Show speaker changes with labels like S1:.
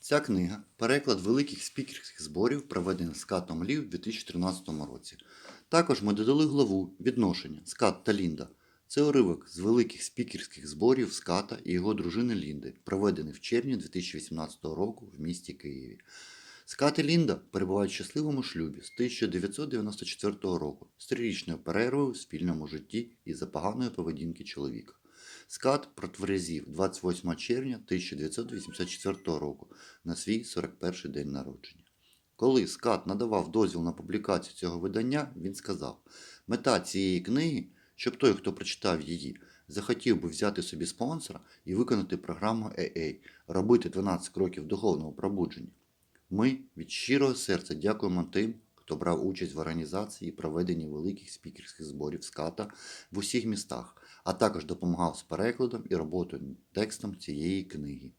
S1: Ця книга переклад великих спікерських зборів, проведених скатом Лів у 2013 році. Також ми додали главу відношення Скат та Лінда. Це уривок з великих спікерських зборів Ската і його дружини Лінди, проведених в червні 2018 року в місті Києві. Скат і Лінда перебувають в щасливому шлюбі з 1994 року з трирічною перервою в спільному житті із-за поганої поведінки чоловіка. Скат протверезів 28 червня 1984 року на свій 41 день народження. Коли Скат надавав дозвіл на публікацію цього видання, він сказав: мета цієї книги, щоб той, хто прочитав її, захотів би взяти собі спонсора і виконати програму AA, робити 12 кроків духовного пробудження. Ми від щирого серця дякуємо тим, хто брав участь в організації і проведенні великих спікерських зборів ската в усіх містах, а також допомагав з перекладом і роботою текстом цієї книги.